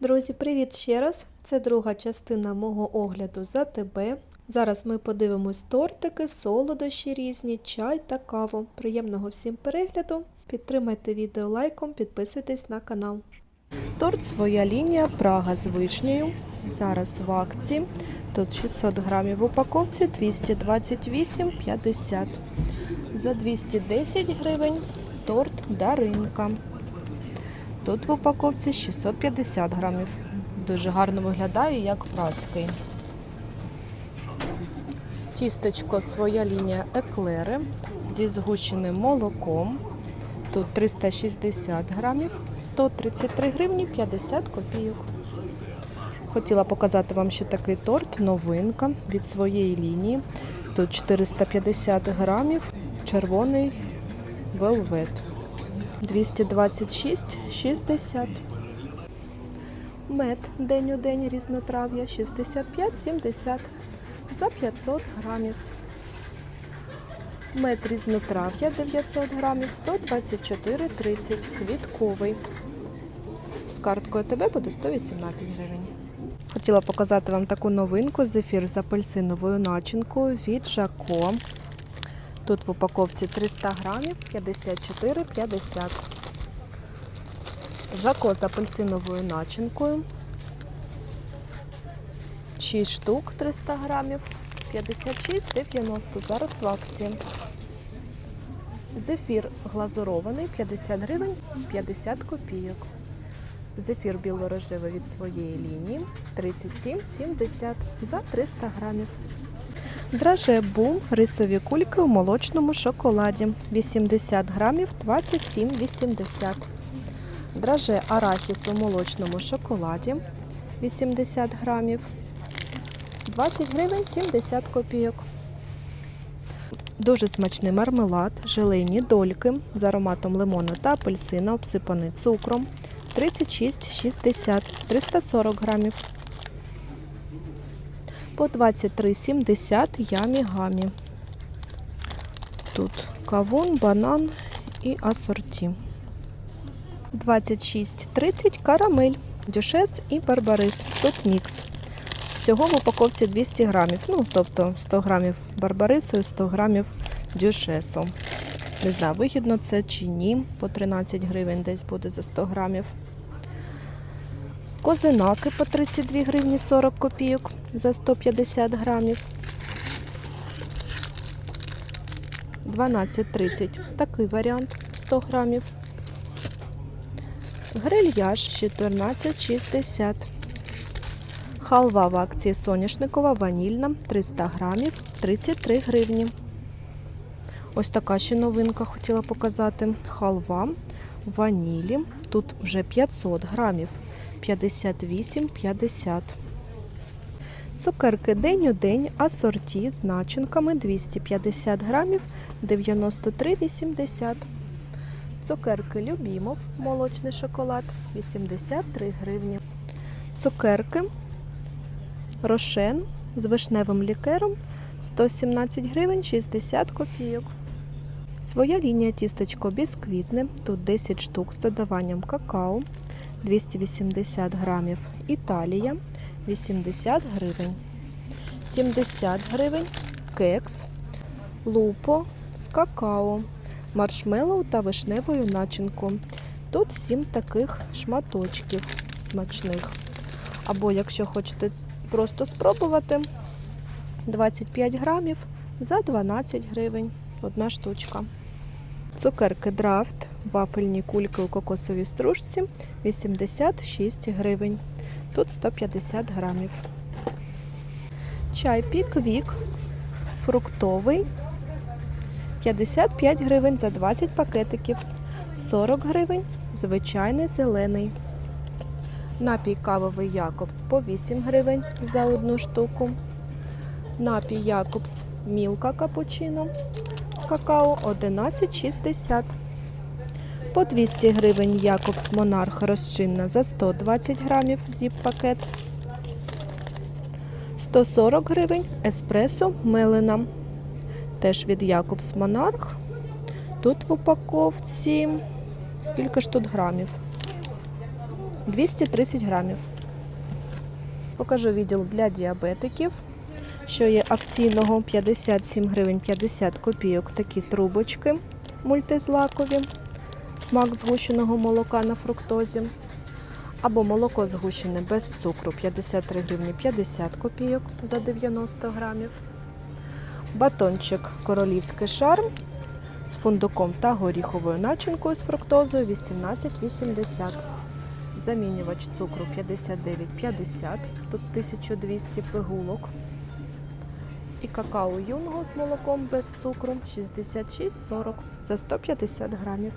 Друзі, привіт ще раз! Це друга частина мого огляду за тебе. Зараз ми подивимось тортики, солодощі різні, чай та каву. Приємного всім перегляду! Підтримайте відео лайком, підписуйтесь на канал. Торт своя лінія Прага з вишнею. Зараз в акції. Тут 600 грамів в упаковці 228,50. За 210 гривень торт Даринка. Тут в упаковці 650 грамів. Дуже гарно виглядає, як праски. Тістечко своя лінія еклери зі згущеним молоком. Тут 360 грамів, 133 гривні 50 копійок. Хотіла показати вам ще такий торт, новинка від своєї лінії. Тут 450 грамів, червоний велвет. 226,60. Мед день у день різнотрав'я 65,70 за 500 грамів. Мед різнотрав'я 900 грамів 124,30 квітковий. З карткою ТБ буде 118 гривень. Хотіла показати вам таку новинку зефір з апельсиновою начинкою від Жако. Тут в упаковці 300 грамів 54,50. Жако з апельсиновою начинкою. 6 штук 300 грамів 56,90. Зараз в акції. Зефір глазурований 50 гривень 50 копійок. Зефір білорожевий від своєї лінії 37,70 за 300 грамів. Драже бум рисові кульки у молочному шоколаді. 80 грамів 27,80. Драже арахіс у молочному шоколаді. 80 грамів. 20 гривень 70 копійок. Дуже смачний мармелад, желейні дольки з ароматом лимона та апельсина, обсипаний цукром. 36,60 340 грамів по 23,70 ямі гамі. Тут кавун, банан і асорті. 26,30 карамель, дюшес і барбарис. Тут мікс. Всього в упаковці 200 грамів. Ну, тобто 100 грамів барбарису і 100 грамів дюшесу. Не знаю, вигідно це чи ні. По 13 гривень десь буде за 100 грамів. Козинаки по 32 гривні 40 копійок за 150 грамів. 12,30 такий варіант 100 грамів. Грильяж 14,60. Халва в акції соняшникова ванільна 300 грамів 33 гривні. Ось така ще новинка хотіла показати. Халва ванілі. Тут вже 500 грамів 58,50. Цукерки день у день асорті з начинками 250 грамів 93,80. Цукерки Любімов, молочний шоколад 83 гривні. Цукерки Рошен з вишневим лікером 117 гривень 60 копійок. Своя лінія тістечко бісквітне. Тут 10 штук з додаванням какао 280 грамів. Італія 80 гривень. 70 гривень кекс, лупо з какао, маршмеллоу та вишневою начинкою. Тут 7 таких шматочків смачних. Або, якщо хочете просто спробувати, 25 грамів за 12 гривень. Одна штучка. Цукерки драфт, вафельні кульки у кокосовій стружці 86 гривень. Тут 150 грамів. Чай піквік фруктовий 55 гривень за 20 пакетиків. 40 гривень звичайний зелений. Напій кавовий Якобс по 8 гривень за одну штуку. Напій Якобс Мілка капучино з какао 11,60. По 200 гривень Якобс Монарх розчинна за 120 грамів зіп-пакет. 140 гривень еспресо мелена. Теж від Якобс Монарх. Тут в упаковці скільки ж тут грамів? 230 грамів. Покажу відділ для діабетиків, що є акційного 57 гривень 50 копійок. Такі трубочки мультизлакові, смак згущеного молока на фруктозі. Або молоко згущене без цукру 53 гривні 50 копійок за 90 грамів. Батончик королівський шарм з фундуком та горіховою начинкою з фруктозою 18,80. Замінювач цукру 59,50, тут 1200 пигулок. І какао юнго з молоком без цукру 66,40 за 150 грамів.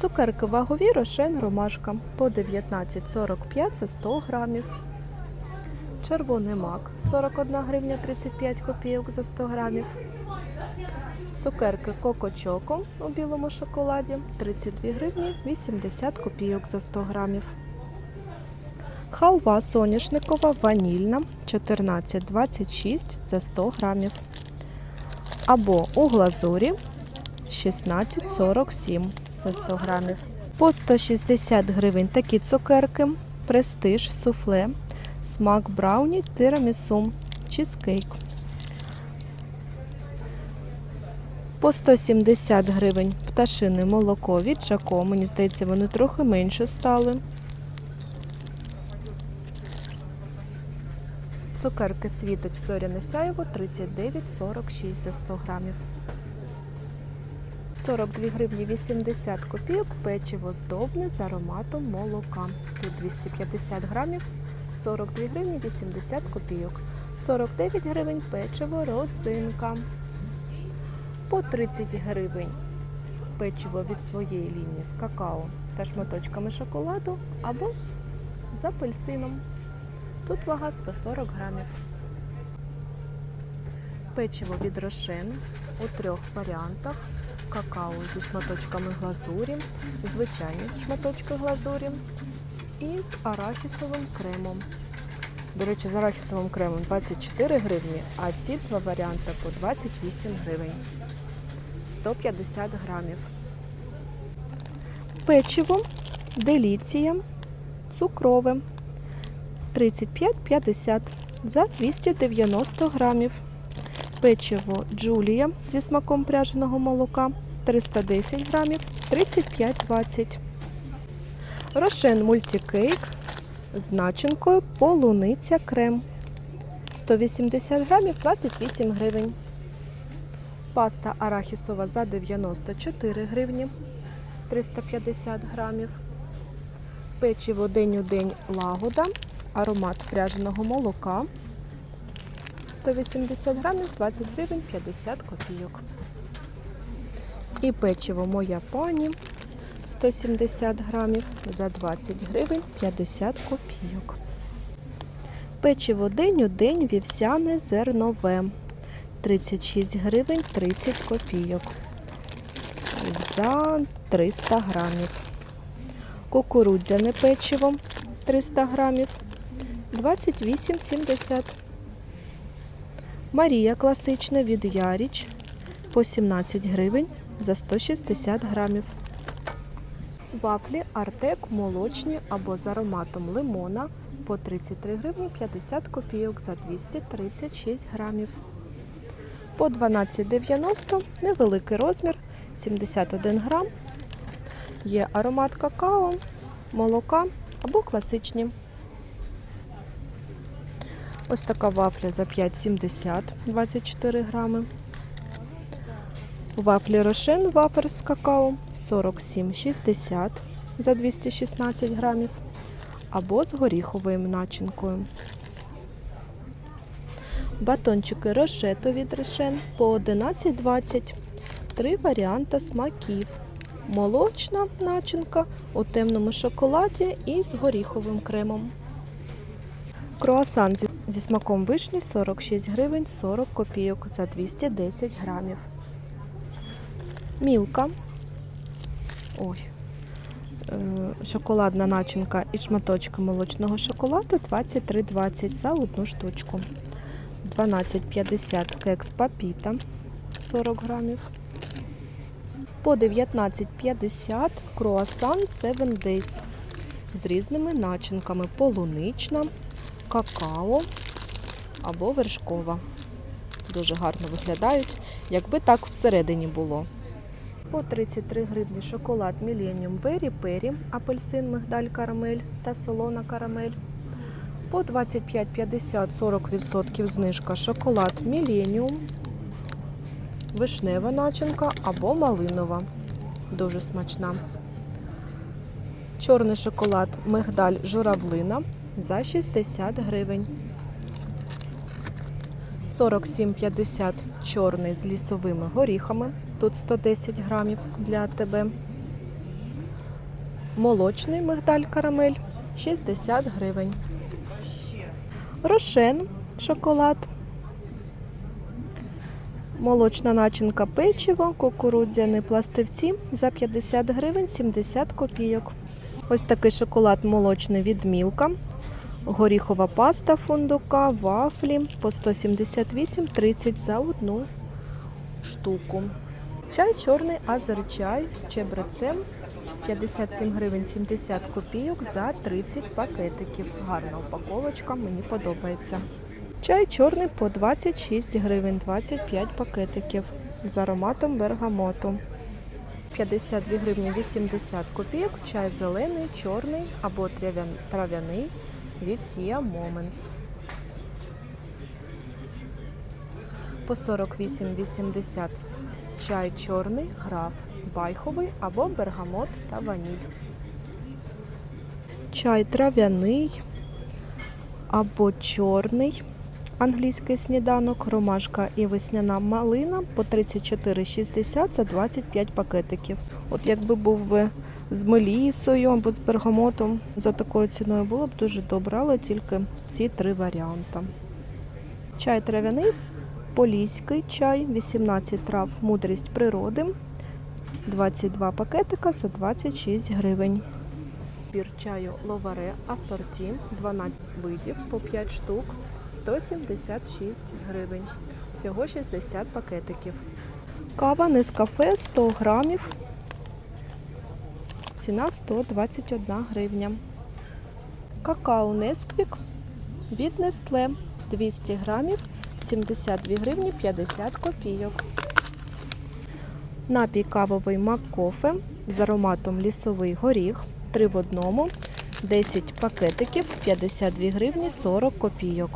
Цукерки вагові рошен ромашка по 19,45 за 100 грамів. Червоний мак 41 гривня 35 копійок за 100 грамів. Цукерки Коко у білому шоколаді 32 гривні 80 копійок за 100 грамів. Халва соняшникова ванільна 14,26 за 100 грамів. Або у глазурі 16,47 за 100 грамів. По 160 гривень такі цукерки, престиж, суфле, смак брауні, тирамісу, чизкейк. По 170 гривень пташине молоко від Жако. Мені здається, вони трохи менше стали. Цукерки світоч зоряне сяєво 39,46 за 100 грамів. 42 гривні 80 копійок печиво здобне з ароматом молока. Тут 250 грамів, 42 гривні 80 копійок. 49 гривень печиво родзинка. По 30 гривень печиво від своєї лінії з какао та шматочками шоколаду або з апельсином. Тут вага 140 грамів. Печиво від рошен у трьох варіантах. Какао зі шматочками глазурі, звичайні шматочки глазурі і з арахісовим кремом. До речі, з арахісовим кремом 24 гривні, а ці два варіанти по 28 гривень. 150 грамів. Печиво деліція цукрове 35,50 за 290 грамів. Печиво Джулія зі смаком пряженого молока 310 грамів 35,20. Рошен мультикейк з начинкою полуниця крем 180 грамів 28 гривень. Паста арахісова за 94 гривні 350 грамів. Печиво день у день лагода, аромат пряженого молока 180 грамів 20 гривень 50 копійок. І печиво моя пані 170 грамів за 20 гривень 50 копійок. Печиво день у день вівсяне зернове 36 гривень 30 копійок за 300 грамів. Кукурудзяне печиво 300 грамів 28,70. Марія класична від Яріч по 17 гривень за 160 грамів. Вафлі Артек молочні або з ароматом лимона по 33 гривні 50 копійок за 236 грамів. По 12,90 невеликий розмір 71 грам. Є аромат какао, молока або класичні. Ось така вафля за 5,70 24 грами. Вафлі Рошен вафер з какао 47,60 за 216 грамів. Або з горіховою начинкою. Батончики рошето від Рошен по 11,20. Три варіанти смаків. Молочна начинка у темному шоколаді і з горіховим кремом. Круасан зі, зі смаком вишні 46 гривень 40 копійок за 210 грамів. Мілка. Ой. Е, Шоколадна начинка і шматочки молочного шоколаду 23,20 за одну штучку. 12,50 кекс папіта 40 грамів. По 19,50 круасан 7 Days з різними начинками: полунична, какао або вершкова. Дуже гарно виглядають, якби так всередині було. По 33 гривні шоколад Millennium Very Peri, апельсин, мигдаль, карамель та солона карамель. По 25,50 40% знижка шоколад Millennium, вишнева начинка або малинова. Дуже смачна. Чорний шоколад мигдаль журавлина за 60 гривень. 47,50 чорний з лісовими горіхами. Тут 110 грамів для тебе. Молочний мигдаль карамель 60 гривень. Рошен шоколад. Молочна начинка печиво, кукурудзяні пластивці за 50 гривень 70 копійок. Ось такий шоколад молочний від Мілка. Горіхова паста фундука, вафлі по 178,30 за одну штуку. Чай чорний азерчай з чебрецем 57 гривень 70 копійок за 30 пакетиків. Гарна упаковочка, мені подобається. Чай чорний по 26 гривень 25 пакетиків з ароматом бергамоту. 52 гривні 80 копійок, чай зелений, чорний або трав'яний від Tia Moments. По 48,80 чай чорний, граф, байховий або бергамот та ваніль. Чай трав'яний або чорний. Англійський сніданок, ромашка і весняна малина по 34,60 за 25 пакетиків. От якби був би з мелісою або з бергамотом, за такою ціною було б дуже добре, але тільки ці три варіанти. Чай трав'яний, поліський чай, 18 трав, мудрість природи, 22 пакетика за 26 гривень. Пір чаю ловаре асорті, 12 видів по 5 штук, 176 гривень. Всього 60 пакетиків. Кава Нескафе 100 грамів. Ціна 121 гривня. Какао Несквік від Нестле 200 грамів 72 гривні 50 копійок. Напій кавовий Маккофе з ароматом лісовий горіх 3 в одному 10 пакетиків 52 гривні 40 копійок.